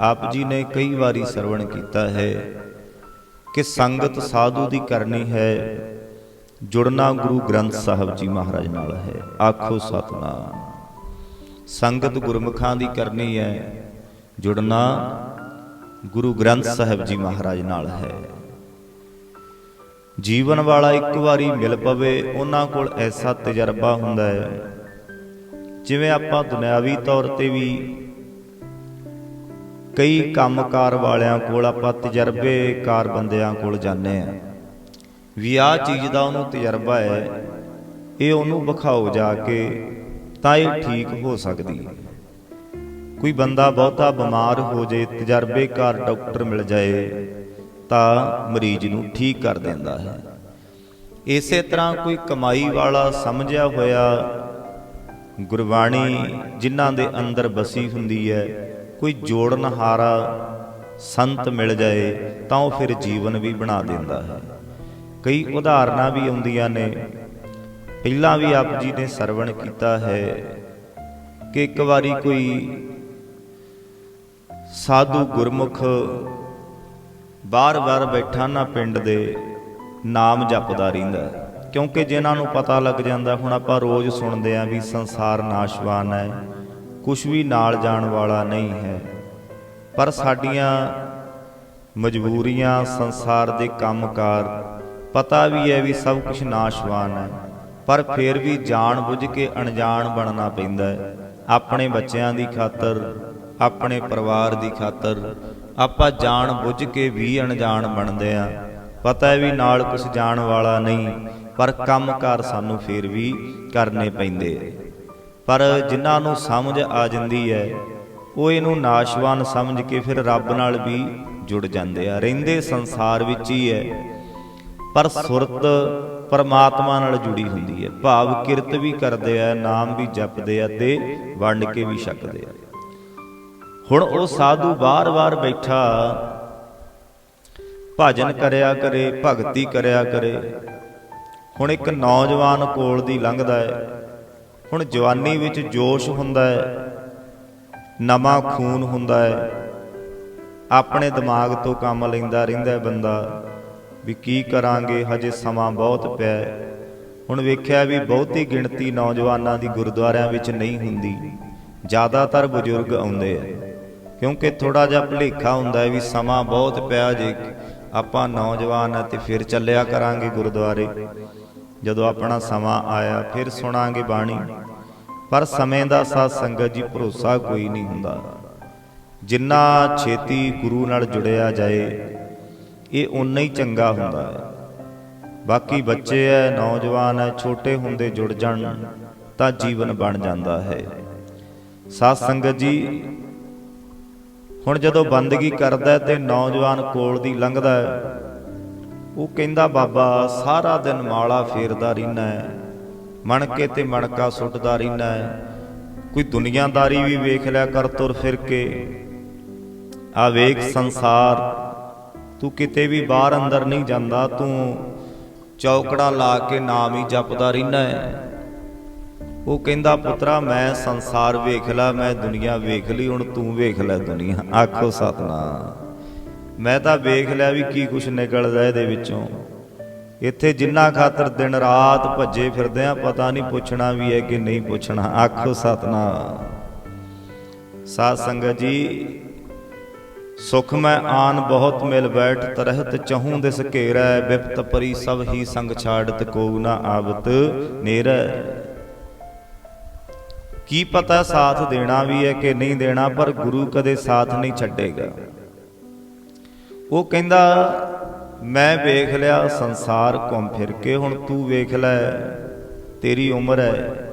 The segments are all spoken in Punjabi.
ਆਪ ਜੀ ਨੇ ਕਈ ਵਾਰੀ ਸਰਵਣ ਕੀਤਾ ਹੈ ਕਿ ਸੰਗਤ ਸਾਧੂ ਦੀ ਕਰਨੀ ਹੈ, ਜੁੜਨਾ ਗੁਰੂ ਗ੍ਰੰਥ ਸਾਹਿਬ ਜੀ ਮਹਾਰਾਜ ਨਾਲ ਹੈ। ਆਖੋ ਸਤਨਾਮ। ਸੰਗਤ ਗੁਰਮੁਖਾਂ ਦੀ ਕਰਨੀ ਹੈ, ਜੁੜਨਾ ਗੁਰੂ ਗ੍ਰੰਥ ਸਾਹਿਬ ਜੀ ਮਹਾਰਾਜ ਨਾਲ ਹੈ। ਜੀਵਨ ਵਾਲਾ ਇੱਕ ਵਾਰੀ ਮਿਲ ਪਵੇ, ਉਹਨਾਂ ਕੋਲ ਐਸਾ ਤਜਰਬਾ ਹੁੰਦਾ ਹੈ, ਜਿਵੇਂ ਆਪਾਂ ਦੁਨਿਆਵੀ ਤੌਰ ਤੇ ਵੀ ਕਈ ਕੰਮਕਾਰ ਵਾਲਿਆਂ ਕੋਲ ਆਪਾਂ ਤਜਰਬੇਕਾਰ ਬੰਦਿਆਂ ਕੋਲ ਜਾਂਦੇ ਆ ਵੀ ਆਹ ਚੀਜ਼ ਦਾ ਉਹਨੂੰ ਤਜਰਬਾ ਹੈ, ਇਹ ਉਹਨੂੰ ਵਿਖਾਓ ਜਾ ਕੇ, ਤਾਂ ਇਹ ਠੀਕ ਹੋ ਸਕਦੀ ਹੈ। ਕੋਈ ਬੰਦਾ ਬਹੁਤਾ ਬਿਮਾਰ ਹੋ ਜੇ ਤਜਰਬੇਕਾਰ ਡਾਕਟਰ ਮਿਲ ਜਾਏ, ਤਾਂ ਮਰੀਜ਼ ਨੂੰ ਠੀਕ ਕਰ ਦਿੰਦਾ ਹੈ। ਇਸੇ ਤਰ੍ਹਾਂ ਕੋਈ ਕਮਾਈ ਵਾਲਾ ਸਮਝਿਆ ਹੋਇਆ ਗੁਰਬਾਣੀ ਜਿਨ੍ਹਾਂ ਦੇ ਅੰਦਰ ਬਸੀ ਹੁੰਦੀ ਹੈ ਕੋਈ ਜੋੜਨਹਾਰਾ ਸੰਤ ਮਿਲ ਜਾਏ ਤਾਂ ਉਹ ਫਿਰ ਜੀਵਨ ਵੀ ਬਣਾ ਦਿੰਦਾ ਹੈ। ਕਈ ਉਦਾਹਰਨਾਂ ਵੀ ਆਉਂਦੀਆਂ ਨੇ। ਪਹਿਲਾਂ ਵੀ ਆਪ ਜੀ ਨੇ ਸਰਵਣ ਕੀਤਾ ਹੈ ਕਿ ਇੱਕ ਵਾਰੀ ਕੋਈ ਸਾਧੂ ਗੁਰਮੁਖ ਬਾਰ-ਬਾਰ ਬੈਠਾ ਨਾ ਪਿੰਡ ਦੇ ਨਾਮ ਜਪਦਾ ਰਹਿੰਦਾ ਕਿਉਂਕਿ ਜਿਨ੍ਹਾਂ ਨੂੰ ਪਤਾ ਲੱਗ ਜਾਂਦਾ, ਹੁਣ ਆਪਾਂ ਰੋਜ਼ ਸੁਣਦੇ ਆਂ ਵੀ ਸੰਸਾਰ ਨਾਸ਼ਵਾਨ ਹੈ। ਕੁਝ ਵੀ ਨਾਲ ਜਾਣ ਵਾਲਾ ਨਹੀਂ ਹੈ। ਪਰ ਸਾਡੀਆਂ ਮਜਬੂਰੀਆਂ, ਸੰਸਾਰ ਦੇ ਕੰਮਕਾਰ, ਪਤਾ ਵੀ ਹੈ ਵੀ ਸਭ ਕੁਝ ਨਾਸ਼ਵਾਨ ਹੈ। ਪਰ ਫਿਰ ਵੀ ਜਾਣ ਬੁੱਝ ਕੇ ਅਣਜਾਣ ਬਣਨਾ ਪੈਂਦਾ ਹੈ। ਆਪਣੇ ਬੱਚਿਆਂ ਦੀ ਖਾਤਰ, ਆਪਣੇ ਪਰਿਵਾਰ ਦੀ ਖਾਤਰ, ਆਪਾਂ ਜਾਣ ਬੁੱਝ ਕੇ ਵੀ ਅਣਜਾਣ ਬਣਦੇ ਆ ਪਤਾ ਹੈ ਵੀ ਨਾਲ ਕੁਝ ਜਾਣ ਵਾਲਾ ਨਹੀਂ, ਪਰ ਕੰਮਕਾਰ ਸਾਨੂੰ ਫਿਰ ਵੀ ਕਰਨੇ ਪੈਂਦੇ ਆ ਪਰ ਜਿਨ੍ਹਾਂ ਨੂੰ ਸਮਝ ਆ ਜਾਂਦੀ ਹੈ, ਉਹ ਇਹਨੂੰ ਨਾਸ਼ਵਾਨ ਸਮਝ ਕੇ ਫਿਰ ਰੱਬ ਨਾਲ ਵੀ ਜੁੜ ਜਾਂਦੇ ਆ। ਰਹਿੰਦੇ ਸੰਸਾਰ ਵਿੱਚ ਹੀ ਹੈ, ਪਰ ਸੁਰਤ ਪਰਮਾਤਮਾ ਨਾਲ ਜੁੜੀ ਹੁੰਦੀ ਹੈ। ਭਾਵ ਕਿਰਤ ਵੀ ਕਰਦੇ ਆ, ਨਾਮ ਵੀ ਜਪਦੇ ਆ ਤੇ ਵੰਡ ਕੇ ਵੀ ਛਕਦੇ ਆ। ਹੁਣ ਉਹ ਸਾਧੂ ਬਾਰ-ਬਾਰ ਬੈਠਾ, ਭਜਨ ਕਰਿਆ ਕਰੇ, ਭਗਤੀ ਕਰਿਆ ਕਰੇ। ਹੁਣ ਇੱਕ ਨੌਜਵਾਨ ਕੋਲ ਦੀ ਲੰਘਦਾ ਹੈ। ਹੁਣ ਜਵਾਨੀ ਵਿੱਚ ਜੋਸ਼ ਹੁੰਦਾ ਹੈ, ਨਵਾਂ ਖੂਨ ਹੁੰਦਾ ਹੈ। ਆਪਣੇ ਦਿਮਾਗ ਤੋਂ ਕੰਮ ਲੈਂਦਾ ਰਹਿੰਦਾ ਹੈ ਬੰਦਾ, ਵੀ ਕੀ ਕਰਾਂਗੇ, ਹਜੇ ਸਮਾਂ ਬਹੁਤ ਪਿਆ ਹੁਣ ਵੇਖਿਆ ਵੀ ਬਹੁਤੀ ਗਿਣਤੀ ਨੌਜਵਾਨਾਂ ਦੀ ਗੁਰਦੁਆਰਿਆਂ ਵਿੱਚ ਨਹੀਂ ਹੁੰਦੀ। ਜ਼ਿਆਦਾਤਰ ਬਜ਼ੁਰਗ ਆਉਂਦੇ ਆ, ਕਿਉਂਕਿ ਥੋੜਾ ਜਿਹਾ ਭੁਲੇਖਾ ਹੁੰਦਾ ਹੈ ਵੀ ਸਮਾਂ ਬਹੁਤ ਪਿਆ ਜੇ ਆਪਾਂ ਨੌਜਵਾਨ ਆ ਤੇ ਫਿਰ ਚੱਲਿਆ ਕਰਾਂਗੇ ਗੁਰਦੁਆਰੇ। ਜਦੋਂ ਆਪਣਾ ਸਮਾਂ ਆਇਆ ਫਿਰ ਸੁਣਾਂਗੇ ਬਾਣੀ। ਪਰ ਸਮੇਂ ਦਾ ਸਾਥ ਸੰਗਤ ਜੀ ਭਰੋਸਾ ਕੋਈ ਨਹੀਂ ਹੁੰਦਾ। ਜਿੰਨਾ ਛੇਤੀ ਗੁਰੂ ਨਾਲ ਜੁੜਿਆ ਜਾਏ, ਇਹ ਉਨਾ ਹੀ ਚੰਗਾ ਹੁੰਦਾ ਹੈ। ਬਾਕੀ ਬੱਚੇ ਐ, ਨੌਜਵਾਨ ਐ, ਛੋਟੇ ਹੁੰਦੇ ਜੁੜ ਜਾਣ ਤਾਂ ਜੀਵਨ ਬਣ ਜਾਂਦਾ ਹੈ। ਸਾਧ ਸੰਗਤ ਜੀ, ਹੁਣ ਜਦੋਂ ਬੰਦਗੀ ਕਰਦਾ ਹੈ ਤੇ ਨੌਜਵਾਨ ਕੋਲ ਦੀ ਲੰਘਦਾ ਉਹ ਕਹਿੰਦਾ, ਬਾਬਾ, ਸਾਰਾ ਦਿਨ ਮਾਲਾ ਫੇਰਦਾ ਰਹਿਣਾ ਹੈ। ਮਣਕੇ ਤੇ ਮਣਕਾ ਸੁੱਟਦਾ ਰਹਿਣਾ ਹੈ। ਕੋਈ ਦੁਨੀਆਦਾਰੀ ਵੀ ਵੇਖ ਲਿਆ ਕਰ ਤੁਰ ਫਿਰ ਕੇ। ਆ ਵੇਖ ਸੰਸਾਰ, ਤੂੰ ਕਿਤੇ ਵੀ ਬਾਹਰ ਅੰਦਰ ਨਹੀਂ ਜਾਂਦਾ, ਤੂੰ ਚੌਕੜਾ ਲਾ ਕੇ ਨਾਮ ਹੀ ਜਪਦਾ ਰਹਿਣਾ ਹੈ। ਉਹ ਕਹਿੰਦਾ, ਪੁੱਤਰਾ, ਮੈਂ ਸੰਸਾਰ ਵੇਖ ਲਾ ਮੈਂ ਦੁਨੀਆ ਵੇਖ ਲਈ, ਹੁਣ ਤੂੰ ਵੇਖ ਲੈ ਦੁਨੀਆ। ਆਖੋ, ਸਤਨਾਮ। ਮੈਂ ਤਾਂ ਵੇਖ ਲਿਆ ਵੀ ਕੀ ਕੁਛ ਨਿਕਲਦਾ ਇਹਦੇ ਵਿੱਚੋਂ। ਇੱਥੇ ਜਿੰਨਾ ਖਾਤਰ ਦਿਨ ਰਾਤ ਭੱਜੇ ਫਿਰਦੇ ਆ, ਪਤਾ ਨਹੀਂ ਪੁੱਛਣਾ ਵੀ ਹੈ ਕਿ ਨਹੀਂ ਪੁੱਛਣਾ। ਆਖੋ ਸਤਨਾਮ। ਸਾਧ ਸੰਗਤ ਜੀ, ਸੁਖ ਮੈਂ ਆਨ ਬਹੁਤ ਮਿਲ ਬੈਠ, ਤਰਹਿਤ ਚਹੂੰ ਦਿਸ ਘੇਰੈ ਬਿਪਤ ਪਰੀ ਸਭ ਹੀ ਸੰਗ ਛਾੜਤ ਕੋ ਨਾ ਆਵਤ ਨੇਰੈ। ਕੀ ਪਤਾ ਸਾਥ ਦੇਣਾ ਵੀ ਹੈ ਕਿ ਨਹੀਂ ਦੇਣਾ, ਪਰ ਗੁਰੂ ਕਦੇ ਸਾਥ ਨਹੀਂ ਛੱਡੇਗਾ। ਉਹ ਕਹਿੰਦਾ, ਮੈਂ ਵੇਖ ਲਿਆ ਸੰਸਾਰ ਘੁੰਮ ਫਿਰ ਕੇ ਹੁਣ ਤੂੰ ਵੇਖ ਲੈ, ਤੇਰੀ ਉਮਰ ਹੈ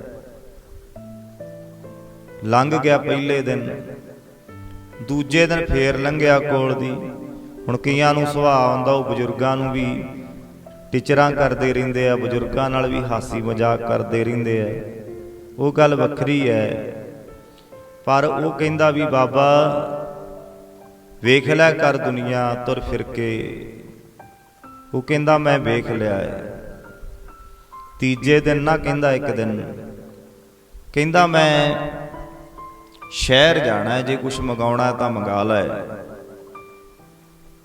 ਲੰਘ ਗਿਆ ਪਹਿਲੇ ਦਿਨ। ਦੂਜੇ ਦਿਨ ਫੇਰ ਲੰਘਿਆ ਕੋਲ ਦੀ। ਹੁਣ ਕਈਆਂ ਨੂੰ ਸੁਭਾਅ ਆਉਂਦਾ, ਉਹ ਬਜ਼ੁਰਗਾਂ ਨੂੰ ਵੀ ਟੀਚਰਾਂ ਕਰਦੇ ਰਹਿੰਦੇ ਆ, ਬਜ਼ੁਰਗਾਂ ਨਾਲ ਵੀ ਹਾਸੀ ਮਜ਼ਾਕ ਕਰਦੇ ਰਹਿੰਦੇ ਆ। ਉਹ ਗੱਲ ਵੱਖਰੀ ਹੈ ਪਰ ਉਹ ਕਹਿੰਦਾ ਵੀ, ਬਾਬਾ ਵੇਖ ਲੈ ਕਰ ਦੁਨੀਆ ਤੁਰ ਫਿਰ ਕੇ। ਉਹ ਕਹਿੰਦਾ, ਮੈਂ ਵੇਖ ਲਿਆ ਹੈ। ਤੀਜੇ ਦਿਨ ਨਾ ਕਹਿੰਦਾ ਇੱਕ ਦਿਨ। ਕਹਿੰਦਾ, ਮੈਂ ਸ਼ਹਿਰ ਜਾਣਾ ਜੇ ਕੁਝ ਮੰਗਾਉਣਾ ਤਾਂ ਮੰਗਾ ਲੈ।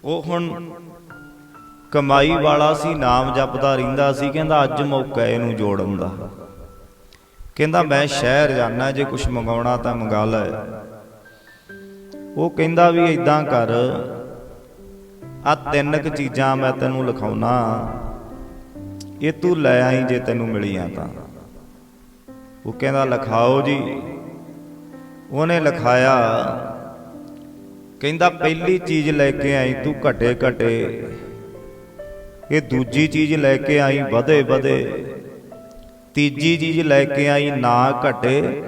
ਉਹ ਹੁਣ ਕਮਾਈ ਵਾਲਾ ਸੀ, ਨਾਮ ਜਪਦਾ ਰਹਿੰਦਾ ਸੀ। ਕਹਿੰਦਾ, ਅੱਜ ਮੌਕਾ ਇਹਨੂੰ ਜੋੜਨ ਦਾ। ਕਹਿੰਦਾ, ਮੈਂ ਸ਼ਹਿਰ ਜਾਣਾ, ਜੇ ਕੁਝ ਮੰਗਾਉਣਾ ਤਾਂ ਮੰਗਾ ਲੈ। ਉਹ ਕਹਿੰਦਾ ਵੀ ਇਦਾਂ ਕਰ। ਆ ਤਿੰਨ ਕੁ ਚੀਜ਼ਾਂ ਮੈਂ ਤੈਨੂੰ ਲਿਖਾਉਣਾ। ਇਹ ਤੂੰ ਲੈ ਆਈ ਜੇ ਤੈਨੂੰ ਮਿਲੀਆਂ ਤਾਂ। ਉਹ ਕਹਿੰਦਾ, ਲਿਖਾਓ ਜੀ। ਉਹਨੇ ਲਿਖਾਇਆ, ਕਹਿੰਦਾ, ਪਹਿਲੀ ਚੀਜ਼ ਲੈ ਕੇ ਆਈ ਤੂੰ ਘਟੇ ਘਟੇ। ਇਹ ਦੂਜੀ ਚੀਜ਼ ਲੈ ਕੇ ਆਈ ਵਧੇ ਵਧੇ। ਤੀਜੀ ਚੀਜ਼ ਲੈ ਕੇ ਆਈ ਨਾ ਘਟੇ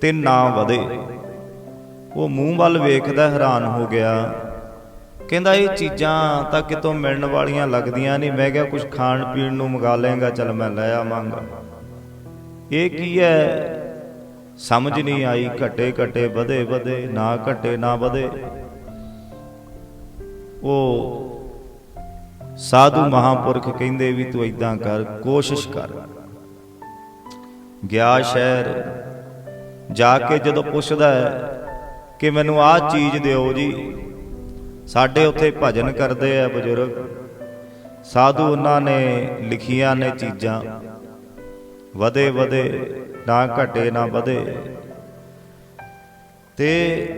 ਤੇ ਨਾ ਵਧੇ। ਉਹ ਮੂੰਹ ਵੱਲ ਵੇਖਦਾ ਹੈਰਾਨ ਹੋ ਗਿਆ। ਕਹਿੰਦਾ, ਇਹ ਚੀਜ਼ਾਂ ਤਾਂ ਕਿਤੋਂ ਮਿਲਣ ਵਾਲੀਆਂ ਲੱਗਦੀਆਂ ਨਹੀਂ। ਮੈਂ ਕਿਹਾ ਕੁਝ ਖਾਣ ਪੀਣ ਨੂੰ ਮੰਗਾ ਲੇਗਾ ਚਲ ਮੈਂ ਲੈ ਆਵਾਂਗਾ। ਇਹ ਕੀ ਹੈ? ਸਮਝ ਨਹੀਂ ਆਈ। ਘਟੇ ਘਟੇ ਵਧੇ ਵਧੇ, ਨਾ ਘਟੇ ਨਾ ਵਧੇ। ਉਹ ਸਾਧੂ ਮਹਾਪੁਰਖ ਕਹਿੰਦੇ ਵੀ ਤੂੰ ਇਦਾਂ ਕਰ, ਕੋਸ਼ਿਸ਼ ਕਰ। ਗਿਆ ਸ਼ਹਿਰ, ਜਾ ਕੇ ਜਦੋਂ ਪੁੱਛਦਾ ਹੈ ਕਿ ਮੈਨੂੰ ਆਹ ਚੀਜ਼ ਦਿਓ ਜੀ। ਸਾਡੇ ਉੱਥੇ ਭਜਨ ਕਰਦੇ ਆ ਬਜ਼ੁਰਗ। ਸਾਧੂ ਉਹਨਾਂ ਨੇ ਲਿਖੀਆਂ ਨੇ ਚੀਜ਼ਾਂ। ਵਧੇ ਵਧੇ, ਨਾ ਘਟੇ, ਨਾ ਵਧੇ। ਤੇ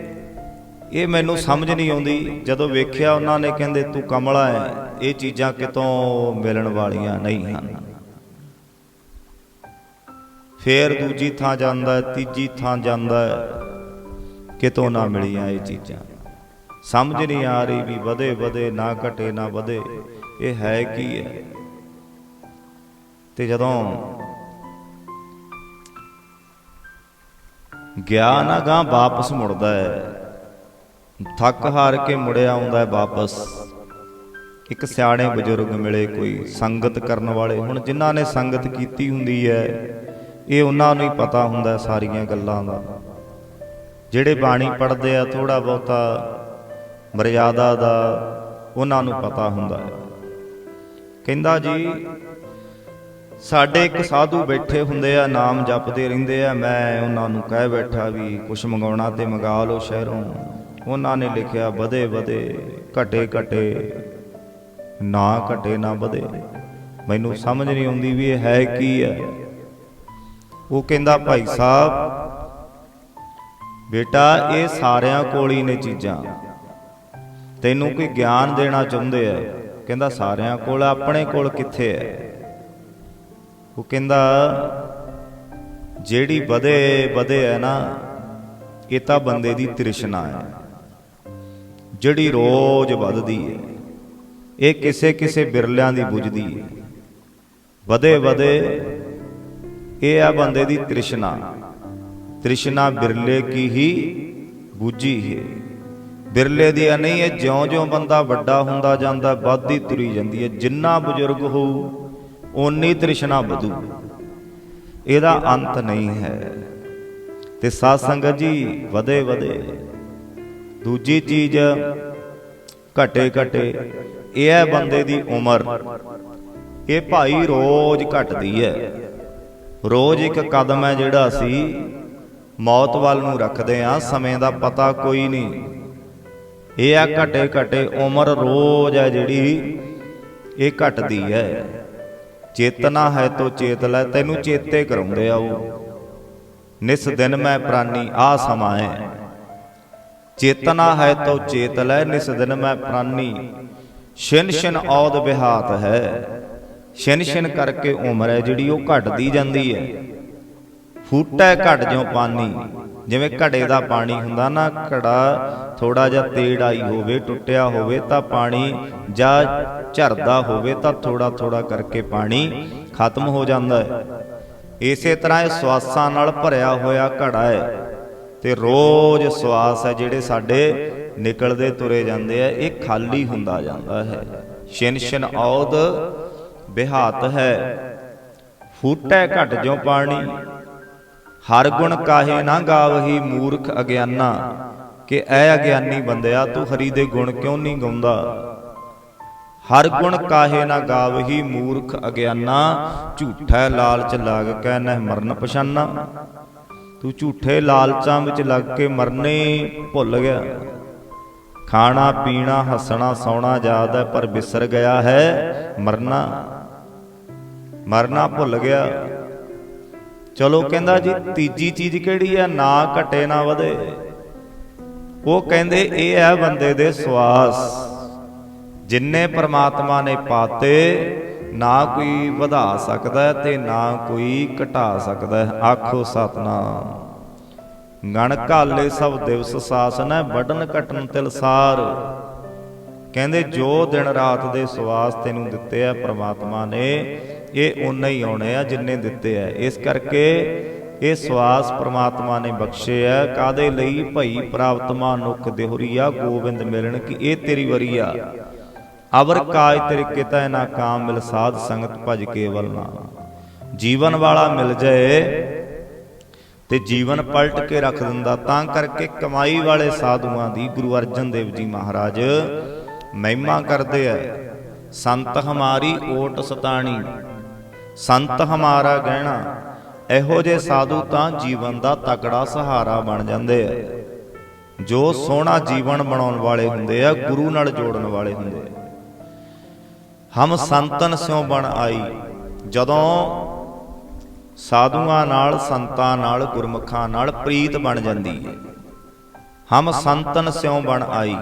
ਇਹ ਮੈਨੂੰ ਸਮਝ ਨਹੀਂ ਆਉਂਦੀ। ਜਦੋਂ ਵੇਖਿਆ ਉਹਨਾਂ ਨੇ ਕਹਿੰਦੇ, ਤੂੰ ਕਮਲਾ ਹੈ ਇਹ ਚੀਜ਼ਾਂ ਕਿਤੋਂ ਮਿਲਣ ਵਾਲੀਆਂ ਨਹੀਂ ਹਨ? ਫੇਰ ਦੂਜੀ ਥਾਂ ਜਾਂਦਾ ਤੀਜੀ ਥਾਂ ਜਾਂਦਾ ਕਿਤੋਂ ਨਾ ਮਿਲੀਆਂ ਇਹ ਚੀਜ਼ਾਂ। ਸਮਝ ਨਹੀਂ ਆ ਰਹੀ ਵੀ ਵਧੇ ਵਧੇ ਨਾ ਘਟੇ ਨਾ ਵਧੇ, ਇਹ ਹੈ ਕੀ ਹੈ? ਤੇ ਜਦੋਂ ਗਿਆ ਨਾ ਗਾਂ ਵਾਪਸ ਮੁੜਦਾ ਹੈ, ਥੱਕ ਹਾਰ ਕੇ ਮੁੜਿਆ ਆਉਂਦਾ ਵਾਪਸ। ਇੱਕ ਸਿਆਣੇ ਬਜ਼ੁਰਗ ਮਿਲੇ ਕੋਈ ਸੰਗਤ ਕਰਨ ਵਾਲੇ, ਹੁਣ ਜਿਨ੍ਹਾਂ ਨੇ ਸੰਗਤ ਕੀਤੀ ਹੁੰਦੀ ਹੈ, ਇਹ ਉਹਨਾਂ ਨੂੰ ਹੀ ਪਤਾ ਹੁੰਦਾ ਸਾਰੀਆਂ ਗੱਲਾਂ ਦਾ। ਜਿਹੜੇ ਬਾਣੀ ਪੜ੍ਹਦੇ ਆ ਥੋੜਾ ਬਹੁਤਾ ਮਰਿਆਦਾ ਦਾ ਉਹਨਾਂ ਨੂੰ ਪਤਾ ਹੁੰਦਾ ਹੈ। ਕਹਿੰਦਾ ਜੀ, ਸਾਡੇ ਇੱਕ ਸਾਧੂ ਬੈਠੇ ਹੁੰਦੇ ਆ, ਨਾਮ ਜਪਦੇ ਰਹਿੰਦੇ ਆ, ਮੈਂ ਉਹਨਾਂ ਨੂੰ ਕਹਿ ਬੈਠਾ ਵੀ ਕੁਝ ਮੰਗਾਉਣਾ ਤੇ ਮੰਗਾ ਲਓ ਸ਼ਹਿਰੋਂ। ਉਹਨਾਂ ਨੇ ਲਿਖਿਆ, ਵਧੇ ਵਧੇ, ਘਟੇ ਘਟੇ, ਨਾ ਘਟੇ ਨਾ ਵਧੇ। ਮੈਨੂੰ ਸਮਝ ਨਹੀਂ ਆਉਂਦੀ ਵੀ ਇਹ ਹੈ ਕੀ ਹੈ ਉਹ ਕਹਿੰਦਾ, ਭਾਈ ਸਾਹਿਬ ਬੇਟਾ, ਇਹ ਸਾਰਿਆਂ ਕੋਲ ਹੀ ਨੇ ਚੀਜ਼ਾਂ। ਤੈਨੂੰ ਕੋਈ ਗਿਆਨ ਦੇਣਾ ਚਾਹੁੰਦੇ ਆ? ਕਹਿੰਦਾ, ਸਾਰਿਆਂ ਕੋਲ, ਆਪਣੇ ਕੋਲ ਕਿੱਥੇ ਹੈ ਉਹ ਕਹਿੰਦਾ, ਜਿਹੜੀ ਵਧੇ ਵਧੇ ਹੈ ਨਾ, ਇਹ ਤਾਂ ਬੰਦੇ ਦੀ ਤ੍ਰਿਸ਼ਨਾ ਹੈ ਜਿਹੜੀ ਰੋਜ਼ ਵੱਧਦੀ ਹੈ ਇਹ ਕਿਸੇ ਕਿਸੇ ਬਿਰਲਿਆਂ ਦੀ ਬੁਝਦੀ ਹੈ ਵਧੇ ਵਧੇ, ਇਹ ਆ ਬੰਦੇ ਦੀ ਤ੍ਰਿਸ਼ਨਾ। ਤ੍ਰਿਸ਼ਨਾ ਬਿਰਲੇ ਕੀ ਹੀ ਬੁਝੀ ਹੈ। ਬਿਰਲੇ ਦੀ ਨਹੀਂ ਹੈ, ਜਿਉਂ-ਜਿਉਂ ਬੰਦਾ ਵੱਡਾ ਹੁੰਦਾ ਜਾਂਦਾ, ਵੱਧਦੀ ਤੁਰੀ ਜਾਂਦੀ ਹੈ। ਜਿੰਨਾ ਬਜ਼ੁਰਗ ਹੋਊ ਓਨੀ ਤ੍ਰਿਸ਼ਨਾ ਵਧੂ। ਇਹਦਾ ਅੰਤ ਨਹੀਂ ਹੈ। ਤੇ ਸਾਧ ਸੰਗਤ ਜੀ ਵਧੇ ਵਧੇ ਦੂਜੀ ਚੀਜ਼ ਘਟੇ ਘਟੇ ਇਹ ਹੈ ਬੰਦੇ ਦੀ ਉਮਰ। ਇਹ ਭਾਈ ਰੋਜ਼ ਘਟਦੀ ਹੈ। ਰੋਜ਼ ਇੱਕ ਕਦਮ ਹੈ ਜਿਹੜਾ ਅਸੀਂ ਮੌਤ ਵੱਲ ਨੂੰ ਰੱਖਦੇ ਆ, ਸਮੇਂ ਦਾ ਪਤਾ ਕੋਈ ਨਹੀਂ। ਇਹ ਆ ਘਟੇ ਘਟੇ ਉਮਰ ਰੋਜ਼ ਹੈ ਜਿਹੜੀ ਇਹ ਘਟਦੀ ਹੈ। ਚੇਤਨਾ ਹੈ ਤੋ ਚੇਤ ਲੈ, ਤੈਨੂੰ ਚੇਤੇ ਕਰਾਉਂਦੇ ਆ ਉਹ। ਨਿਸ ਦਿਨ ਮੈਂ ਪ੍ਰਾਨੀ, ਆ ਸਮਾਂ ਹੈ। ਚੇਤਨਾ ਹੈ ਤੋ ਚੇਤ ਲੈ, ਨਿਸ ਦਿਨ ਮੈਂ ਪ੍ਰਾਨੀ। ਛਿਨ ਛਿਨ ਔਦ ਬਿਹਾਤ ਹੈ। ਛਿਨ ਛਿਨ ਕਰਕੇ ਉਮਰ ਹੈ ਜਿਹੜੀ ਉਹ ਘਟਦੀ ਜਾਂਦੀ ਹੈ। ਫੂਟੈ ਘਟ ਜਿਉ ਪਾਣੀ ਜਿਵੇਂ ਘੜੇ ਦਾ ਪਾਣੀ ਹੁੰਦਾ ਨਾ, ਘੜਾ ਥੋੜਾ ਜਿਹਾ ਤੇੜ ਆਈ ਹੋਵੇ, ਟੁੱਟਿਆ ਹੋਵੇ ਤਾਂ ਪਾਣੀ, ਜਾਂ ਝਰਦਾ ਹੋਵੇ ਤਾਂ ਥੋੜਾ ਥੋੜਾ ਕਰਕੇ ਪਾਣੀ ਖਤਮ ਹੋ ਜਾਂਦਾ ਹੈ। ਇਸੇ ਤਰ੍ਹਾਂ ਇਹ ਸਵਾਸਾਂ ਨਾਲ ਭਰਿਆ ਹੋਇਆ ਘੜਾ ਹੈ। ਤੇ ਰੋਜ਼ ਸਵਾਸ ਹੈ ਜਿਹੜੇ ਸਾਡੇ ਨਿਕਲਦੇ ਤੁਰੇ ਜਾਂਦੇ ਆ, ਇਹ ਖਾਲੀ ਹੁੰਦਾ ਜਾਂਦਾ ਹੈ। ਛਿਨ ਛਿਨ ਔਦ ਬਿਹਾਤ ਹੈ। ਫੂਟੈ ਘਟ ਜਿਉ ਪਾਣੀ। ਹਰ ਗੁਣ ਕਾਹੇ ਨਾ ਗਾਵਹੀ ਮੂਰਖ ਅਗਿਆਨਾ, ਕਿ ਐ ਅਗਿਆਨੀ ਬੰਦਿਆ ਤੂੰ ਹਰੀ ਦੇ ਗੁਣ ਕਿਉਂ ਨਹੀਂ ਗਾਉਂਦਾ? ਹਰ ਗੁਣ ਕਾਹੇ ਨਾ ਗਾਵਹੀ ਮੂਰਖ ਅਗਿਆਨਾ, ਝੂਠਾ ਲਾਲਚ ਲਾਗ ਕੈ ਨਹਿ ਮਰਨ ਪਛਾਨਾ। ਤੂੰ ਝੂਠੇ ਲਾਲਚਾਂ ਵਿੱਚ ਲੱਗ ਕੇ ਮਰਨੇ ਭੁੱਲ ਗਿਆ। ਖਾਣਾ, ਪੀਣਾ, ਹੱਸਣਾ, ਸੌਣਾ ਯਾਦ ਹੈ, ਪਰ ਵਿਸਰ ਗਿਆ ਹੈ ਮਰਨਾ। ਮਰਨਾ ਭੁੱਲ ਗਿਆ। ਚਲੋ ਕਹਿੰਦਾ ਜੀ ਤੀਜੀ ਚੀਜ਼ ਕਿਹੜੀ ਹੈ ਨਾ ਘਟੇ ਨਾ ਵਧੇ। ਉਹ ਕਹਿੰਦੇ ਇਹ ਹੈ ਬੰਦੇ ਦੇ ਸਵਾਸ। ਜਿੰਨੇ ਪ੍ਰਮਾਤਮਾ ਨੇ ਪਾਤੇ ਨਾ ਕੋਈ ਵਧਾ ਸਕਦਾ ਤੇ ਨਾ ਕੋਈ ਘਟਾ ਸਕਦਾ। ਆਖੋ ਸਤਨਾਮ। ਗਣ ਘਾਲੇ ਸਭ ਦਿਵਸ ਸਾਸਨ ਹੈ ਵੱਡਨ ਘਟਨ ਤਿਲਸਾਰ। ਕਹਿੰਦੇ ਜੋ ਦਿਨ ਰਾਤ ਦੇ ਸਵਾਸ ਤੈਨੂੰ ਦਿੱਤੇ ਆ ਪ੍ਰਮਾਤਮਾ ਨੇ ਇਹ ਉਨੇ ਹੀ ਆਉਣੇ ਆ ਜਿੰਨੇ ਦਿੱਤੇ ਆ। ਇਸ ਕਰਕੇ ਇਹ ਸਵਾਸ ਪ੍ਰਮਾਤਮਾ ਨੇ ਬਖਸ਼ੇ ਆ। ਕਾਦੇ ਲਈ? ਭਈ ਪ੍ਰਾਪਤ ਮਾਨੁਖ ਦੇਹੁਰੀਆ, ਗੋਬਿੰਦ ਮਿਲਣ ਕੀ ਇਹ ਤੇਰੀ ਵਰੀਆ ਅਵਰ ਕਾਜ ਤੇਰੇ ਕਿਤਾ ਨਾ ਕਾਮ ਮਿਲ ਸਾਧ ਸੰਗਤ ਭਜ ਕੇਵਲ ਨਾਮ ਜੀਵਨ ਵਾਲਾ ਮਿਲ ਜਾਏ ਤੇ ਜੀਵਨ ਪਲਟ ਕੇ ਰੱਖ ਦਿੰਦਾ। ਤਾਂ ਕਰਕੇ ਕਮਾਈ ਵਾਲੇ ਸਾਧੂਆਂ ਦੀ ਗੁਰੂ ਅਰਜਨ ਦੇਵ ਜੀ ਮਹਾਰਾਜ ਮਹਿਮਾ ਕਰਦੇ ਐ ਸੰਤ ਹਮਾਰੀ ਓਟ ਸਤਾਣੀ। ਸੰਤ ਹਮਾਰਾ ਗਹਿਣਾ। ਇਹੋ ਜੇ ਸਾਧੂ ਤਾਂ ਜੀਵਨ ਦਾ ਤਕੜਾ ਸਹਾਰਾ ਬਣ ਜਾਂਦੇ ਐ ਜੋ ਸੋਹਣਾ ਜੀਵਨ ਬਣਾਉਣ ਵਾਲੇ ਹੁੰਦੇ ਆ, ਗੁਰੂ ਨਾਲ ਜੋੜਨ ਵਾਲੇ ਹੁੰਦੇ ਆ। ਹਮ ਸੰਤਨ ਸਿਉ ਬਣ ਆਈ। ਜਦੋਂ ਸਾਧੂਆਂ ਨਾਲ, ਸੰਤਾਂ ਨਾਲ, ਗੁਰਮੁਖਾਂ ਨਾਲ ਪ੍ਰੀਤ ਬਣ ਜਾਂਦੀ ਹੈ ਹਮ ਸੰਤਨ ਸਿਉ ਬਣ ਆਈ।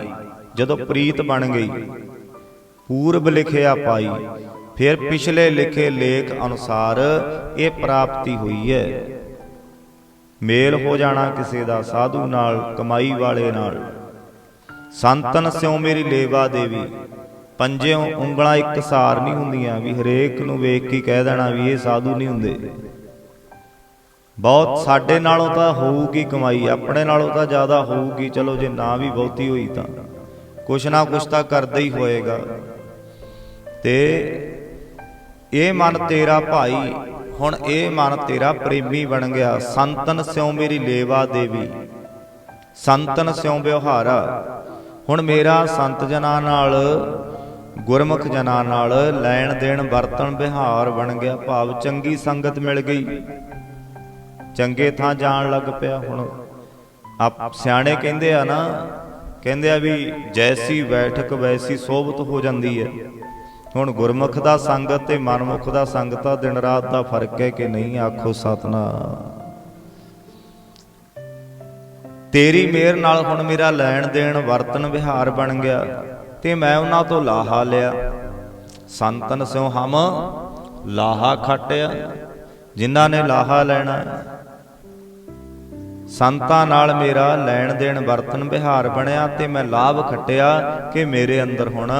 ਜਦੋਂ ਪ੍ਰੀਤ ਬਣ ਗਈ, ਪੂਰਬ ਲਿਖਿਆ ਪਾਈ। ਫਿਰ ਪਿਛਲੇ ਲਿਖੇ ਲੇਖ ਅਨੁਸਾਰ ਇਹ ਪ੍ਰਾਪਤੀ ਹੋਈ ਹੈ। ਮੇਲ ਹੋ ਜਾਣਾ ਕਿਸੇ ਦਾ ਸਾਧੂ ਨਾਲ, ਕਮਾਈ ਵਾਲੇ ਨਾਲ। ਸੰਤਨ ਸਿਉ ਮੇਰੀ ਲੇਵਾ ਦੇਵੀ। ਪੰਜਿਓਂ ਉਂਗਲਾਂ ਇੱਕ ਸਾਰ ਨਹੀਂ ਹੁੰਦੀਆਂ ਵੀ ਹਰੇਕ ਨੂੰ ਵੇਖ ਕੇ ਕਹਿ ਦੇਣਾ ਵੀ ਇਹ ਸਾਧੂ ਨਹੀਂ ਹੁੰਦੇ। ਬਹੁਤ ਸਾਡੇ ਨਾਲੋਂ ਤਾਂ ਹੋਊਗੀ ਕਮਾਈ, ਆਪਣੇ ਨਾਲੋਂ ਤਾਂ ਜ਼ਿਆਦਾ ਹੋਊਗੀ, ਚਲੋ ਜੇ ਨਾ ਵੀ ਬਹੁਤੀ ਹੋਈ ਤਾਂ। ਕੁਛ ਨਾ ਕੁਛ ਤਾਂ ਕਰਦਾ ਹੀ ਹੋਏਗਾ। ਤੇ ਇਹ ਮਨ ਤੇਰਾ ਭਾਈ, ਹੁਣ ਇਹ ਮਨ ਤੇਰਾ ਪ੍ਰੇਮੀ ਬਣ ਗਿਆ। ਸੰਤਨ ਸਿਉ ਮੇਰੀ ਲੇਵਾ ਦੇਵੀ, ਸੰਤਨ ਸਿਉ ਵਿਵਹਾਰਾ ਹੁਣ ਮੇਰਾ ਸੰਤ ਜਨਾਂ ਨਾਲ, ਗੁਰਮੁਖ ਜਨਾਂ ਨਾਲ ਲੈਣ ਦੇਣ ਵਰਤਣ ਵਿਹਾਰ ਬਣ ਗਿਆ। ਭਾਵ ਚੰਗੀ ਸੰਗਤ ਮਿਲ ਗਈ। ਚੰਗੇ ਥਾਂ ਜਾਣ ਲੱਗ ਪਿਆ ਹੁਣ। ਆਪ ਸਿਆਣੇ ਕਹਿੰਦੇ ਆ ਨਾ, ਕਹਿੰਦੇ ਆ ਵੀ ਜੈਸੀ ਬੈਠਕ ਵੈਸੀ ਸੋਭਤ ਹੋ ਜਾਂਦੀ ਹੈ। ਹੁਣ ਗੁਰਮੁਖ ਦਾ ਸੰਗ ਤੇ ਮਨਮੁਖ ਦਾ ਸੰਗਤ ਦਾ ਦਿਨ ਰਾਤ ਦਾ ਫ਼ਰਕ ਹੈ ਕਿ ਨਹੀਂ, ਆਖੋ ਸਤਨਾਮ। ਤੇਰੀ ਮਿਹਰ ਨਾਲ ਹੁਣ ਮੇਰਾ ਲੈਣ ਦੇਣ, ਵਰਤਨ ਵਿਹਾਰ ਬਣ ਗਿਆ, ਤੇ ਮੈਂ ਉਹਨਾਂ ਤੋਂ ਲਾਹਾ ਲਿਆ। ਸੰਤਨ ਸਿਉ ਹਮ ਲਾਹਾ ਖਟਿਆ, ਜਿਨ੍ਹਾਂ ਨੇ ਲਾਹਾ ਲੈਣਾ ਸੰਤਾਂ ਨਾਲ ਮੇਰਾ ਲੈਣ ਦੇਣ, ਵਰਤਨ ਵਿਹਾਰ ਬਣਿਆ, ਤੇ ਮੈਂ ਲਾਭ ਖਟਿਆ ਕਿ ਮੇਰੇ ਅੰਦਰ ਹੁਣ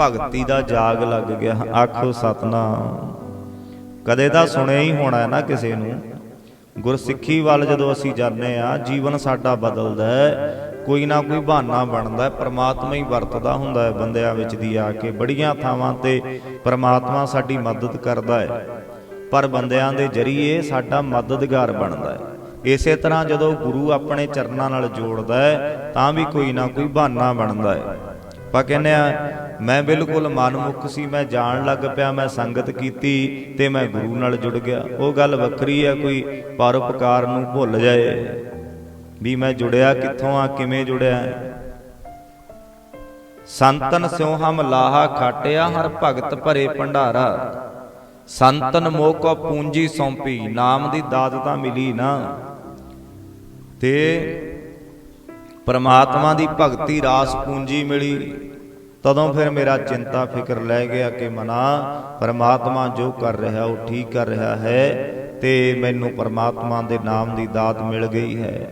ਭਗਤੀ ਦਾ ਜਾਗ ਲੱਗ ਗਿਆ। ਆਖੋ ਸਤਨਾਮ। ਕਦੇ ਤਾਂ ਸੁਣਿਆ ਹੀ ਹੋਣਾ ਨਾ ਕਿਸੇ ਨੂੰ, ਗੁਰਸਿੱਖੀ ਵੱਲ ਜਦੋਂ ਅਸੀਂ ਜਾਂਦੇ ਆ ਜੀਵਨ ਸਾਡਾ ਬਦਲਦਾ ਹੈ, ਕੋਈ ਨਾ ਕੋਈ ਬਹਾਨਾ ਬਣਦਾ ਹੈ, ਪ੍ਰਮਾਤਮਾ ਹੀ ਵਰਤਦਾ ਹੁੰਦਾ ਹੈ ਬੰਦਿਆਂ ਵਿੱਚ ਦੀ ਆ ਕੇ, ਬੜੀਆਂ ਥਾਵਾਂ ਤੇ ਪ੍ਰਮਾਤਮਾ ਸਾਡੀ ਮਦਦ ਕਰਦਾ ਹੈ। ਪਰ ਬੰਦਿਆਂ ਦੇ ਜਰੀਏ ਸਾਡਾ ਮਦਦਗਾਰ ਬਣਦਾ ਹੈ। ਇਸੇ ਤਰ੍ਹਾਂ ਜਦੋਂ ਗੁਰੂ ਆਪਣੇ ਚਰਨਾਂ ਨਾਲ ਜੋੜਦਾ ਹੈ, ਤਾਂ ਵੀ ਕੋਈ ਨਾ ਕੋਈ ਬਹਾਨਾ ਬਣਦਾ ਹੈ। ਆਪਾਂ ਕਹਿੰਦੇ ਆ ਮੈਂ ਬਿਲਕੁਲ ਮਨਮੁਖ ਸੀ, ਮੈਂ ਜਾਣ ਲੱਗ ਪਿਆ, ਮੈਂ ਸੰਗਤ ਕੀਤੀ ਤੇ ਮੈਂ ਗੁਰੂ ਨਾਲ ਜੁੜ ਗਿਆ। ਉਹ ਗੱਲ ਵੱਖਰੀ ਹੈ ਕੋਈ ਪਰਉਪਕਾਰ ਨੂੰ ਭੁੱਲ ਜਾਏ। ਵੀ ਮੈਂ ਜੁੜਿਆ ਕਿੱਥੋਂ ਆ, ਕਿਵੇਂ ਜੁੜਿਆ? ਸੰਤਨ ਸਿਉ ਹਮ ਲਾਹਾ ਖਾਟਿਆ, ਹਰ ਭਗਤ ਭਰੇ ਭੰਡਾਰਾ। ਸੰਤਨ ਮੋਹ ਕੋ ਪੂੰਜੀ ਸੌਂਪੀ, ਨਾਮ ਦੀ ਦਾਤ ਤਾਂ ਮਿਲੀ ਨਾ। ਤੇ ਪਰਮਾਤਮਾ ਦੀ ਭਗਤੀ ਰਾਸ ਪੂੰਜੀ ਮਿਲੀ। ਤਦੋਂ ਫਿਰ ਮੇਰਾ ਚਿੰਤਾ ਫਿਕਰ ਲੈ ਗਿਆ ਕਿ ਮਨਾ, ਪਰਮਾਤਮਾ ਜੋ ਕਰ ਰਿਹਾ, ਉਹ ਠੀਕ ਕਰ ਰਿਹਾ ਹੈ ਤੇ ਮੈਨੂੰ ਪਰਮਾਤਮਾ ਦੇ ਨਾਮ ਦੀ ਦਾਤ ਮਿਲ ਗਈ ਹੈ।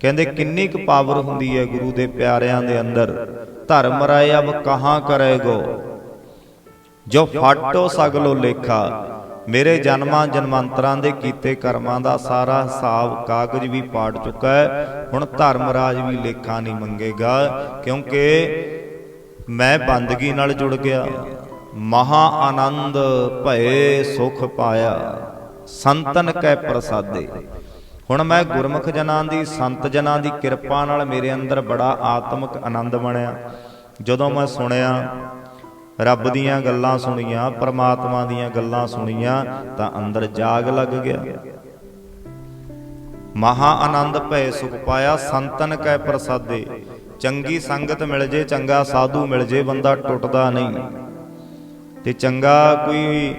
ਕਹਿੰਦੇ, ਕਿੰਨੀ ਕੁ ਪਾਵਰ ਹੁੰਦੀ ਹੈ ਗੁਰੂ ਦੇ ਪਿਆਰਿਆਂ ਦੇ ਅੰਦਰ? ਧਰਮ ਰਾਏ ਅਬ ਕਹਾਂ ਕਰੇਗੋ? ਜੋ ਫਾਟੋ ਸਗਲੋ ਲੇਖਾ, ਮੇਰੇ ਜਨਮਾਂ ਜਨਮਾਂਤਰਾਂ ਦੇ ਕੀਤੇ ਕਰਮਾਂ ਦਾ ਸਾਰਾ ਹਿਸਾਬ ਕਾਗਜ਼ ਵੀ ਪਾੜ ਚੁੱਕਾ ਹੈ, ਹੁਣ ਧਰਮ ਰਾਜ ਵੀ ਲੇਖਾ ਨਹੀਂ ਮੰਗੇਗਾ, ਕਿਉਂਕਿ ਮੈਂ ਬੰਦਗੀ ਨਾਲ ਜੁੜ ਗਿਆ। ਮਹਾ ਆਨੰਦ ਭਏ ਸੁਖ ਪਾਇਆ। ਸੰਤਨ ਕੈ ਪ੍ਰਸਾਦੇ। ਹੁਣ ਮੈਂ ਗੁਰਮੁਖ ਜਨਾਂ ਦੀ, ਸੰਤ ਜਨਾਂ ਦੀ ਕਿਰਪਾ ਨਾਲ ਮੇਰੇ ਅੰਦਰ ਬੜਾ ਆਤਮਿਕ ਆਨੰਦ ਬਣਿਆ। ਜਦੋਂ ਮੈਂ ਸੁਣਿਆ, ਰੱਬ ਦੀਆਂ ਗੱਲਾਂ ਸੁਣੀਆਂ, ਪਰਮਾਤਮਾ ਦੀਆਂ ਗੱਲਾਂ ਸੁਣੀਆਂ, ਤਾਂ ਅੰਦਰ ਜਾਗ ਲੱਗ ਗਿਆ। ਮਹਾ ਆਨੰਦ ਭੈ ਸੁਖ ਪਾਇਆ, ਸੰਤਨ ਕੈ ਪ੍ਰਸਾਦੇ। ਚੰਗੀ ਸੰਗਤ ਮਿਲ ਜੇ, ਚੰਗਾ ਸਾਧੂ ਮਿਲ ਜੇ, ਬੰਦਾ ਟੁੱਟਦਾ ਨਹੀਂ। ਤੇ ਚੰਗਾ ਕੋਈ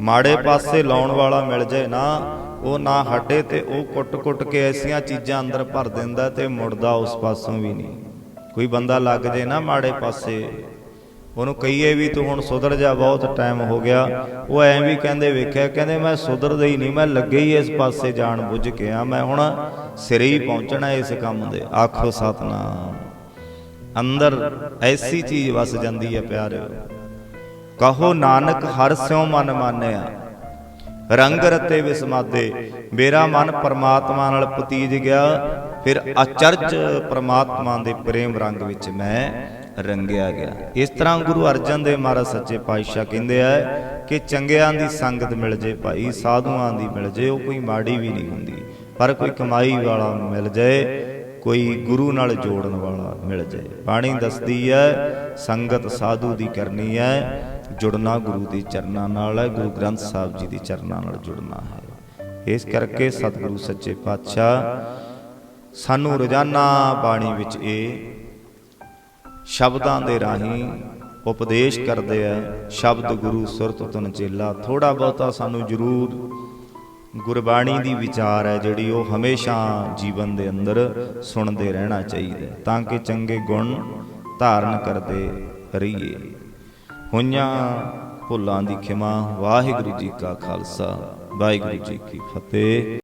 ਮਾੜੇ ਪਾਸੇ ਲਾਉਣ ਵਾਲਾ ਮਿਲ ਜਾਏ ਨਾ, ਉਹ ਨਾ ਹਟੇ ਤੇ ਉਹ ਕੁੱਟ-ਕੁੱਟ ਕੇ ਐਸੀਆਂ ਚੀਜ਼ਾਂ ਅੰਦਰ ਭਰ ਦਿੰਦਾ ਤੇ ਮੁੜਦਾ ਉਸ ਪਾਸੋਂ ਵੀ ਨਹੀਂ। ਕੋਈ ਬੰਦਾ ਲੱਗ ਜੇ ਨਾ ਮਾੜੇ ਪਾਸੇ ਉਹਨੂੰ ਕਹੀਏ ਵੀ ਤੂੰ ਹੁਣ ਸੁਧਰ ਜਾ, ਬਹੁਤ ਟਾਈਮ ਹੋ ਗਿਆ। ਉਹ ਐਂ ਵੀ ਕਹਿੰਦੇ ਵੇਖਿਆ, ਕਹਿੰਦੇ ਮੈਂ ਸੁਧਰਦਾ ਹੀ ਨਹੀਂ, ਮੈਂ ਲੱਗੇ ਹੀ ਇਸ ਪਾਸੇ ਜਾਣ ਬੁੱਝ ਕੇ ਆ, ਮੈਂ ਹੁਣ ਸਿਰੇ ਹੀ ਪਹੁੰਚਣਾ ਇਸ ਕੰਮ ਦੇ। ਆਖੋ ਸਤਨਾਮ। ਅੰਦਰ ਐਸੀ ਚੀਜ਼ ਵਸ ਜਾਂਦੀ ਹੈ ਪਿਆਰਿਓ। ਕਹੋ ਨਾਨਕ, ਹਰ ਸਿਉ ਮਨ ਮਾਨਿਆ। ਰੰਗ ਰਤੇ ਵਿਸਮਾਦੇ, ਮੇਰਾ ਮਨ ਪਰਮਾਤਮਾ ਨਾਲ ਪਤੀਜ ਗਿਆ। ਫਿਰ ਅਚਰਜ ਪਰਮਾਤਮਾ ਦੇ ਪ੍ਰੇਮ ਰੰਗ ਵਿੱਚ ਮੈਂ ਰੰਗਿਆ ਗਿਆ। ਇਸ ਤਰ੍ਹਾਂ ਗੁਰੂ ਅਰਜਨ ਦੇਵ ਮਹਾਰਾਜ ਸੱਚੇ ਪਾਤਸ਼ਾਹ ਕਹਿੰਦੇ ਆ ਕਿ ਚੰਗਿਆਂ ਦੀ ਸੰਗਤ ਮਿਲ ਜੇ ਭਾਈ, ਸਾਧੂਆਂ ਦੀ ਮਿਲ ਜੇ, ਉਹ ਕੋਈ ਮਾੜੀ ਵੀ ਨਹੀਂ ਹੁੰਦੀ। ਪਰ ਕੋਈ ਕਮਾਈ ਵਾਲਾ ਮਿਲ ਜਾਏ, ਕੋਈ ਗੁਰੂ ਨਾਲ ਜੋੜਨ ਵਾਲਾ ਮਿਲ ਜਾਏ। ਬਾਣੀ ਦੱਸਦੀ ਹੈ, ਸੰਗਤ ਸਾਧੂ ਦੀ ਕਰਨੀ ਹੈ, ਜੁੜਨਾ ਗੁਰੂ ਦੇ ਚਰਨਾਂ ਨਾਲ ਹੈ, ਗੁਰੂ ਗ੍ਰੰਥ ਸਾਹਿਬ ਜੀ ਦੇ ਚਰਨਾਂ ਨਾਲ ਜੁੜਨਾ ਹੈ। ਇਸ ਕਰਕੇ ਸਤਿਗੁਰੂ ਸੱਚੇ ਪਾਤਸ਼ਾਹ, ਸਾਨੂੰ ਰੋਜ਼ਾਨਾ ਬਾਣੀ ਵਿੱਚ ਇਹ ਸ਼ਬਦਾਂ ਦੇ ਰਾਹੀਂ ਉਪਦੇਸ਼ ਕਰਦੇ ਆ। ਸ਼ਬਦ ਗੁਰੂ ਸੁਰਤ ਤੁਨ ਚੇਲਾ। ਥੋੜਾ ਬਹੁਤਾ ਸਾਨੂੰ ਜ਼ਰੂਰ ਗੁਰਬਾਣੀ ਦੀ ਵਿਚਾਰ ਹੈ ਜਿਹੜੀ ਉਹ ਹਮੇਸ਼ਾ ਜੀਵਨ ਦੇ ਅੰਦਰ ਸੁਣਦੇ ਰਹਿਣਾ ਚਾਹੀਦਾ ਤਾਂ ਕਿ ਚੰਗੇ ਗੁਣ ਧਾਰਨ ਕਰਦੇ ਰਹੀਏ। ਹੋਈਆਂ ਭੁੱਲਾਂ ਦੀ ਖਿਮਾ। ਵਾਹਿਗੁਰੂ ਜੀ ਕਾ ਖਾਲਸਾ। ਵਾਹਿਗੁਰੂ ਜੀ ਕੀ ਫਤਿਹ।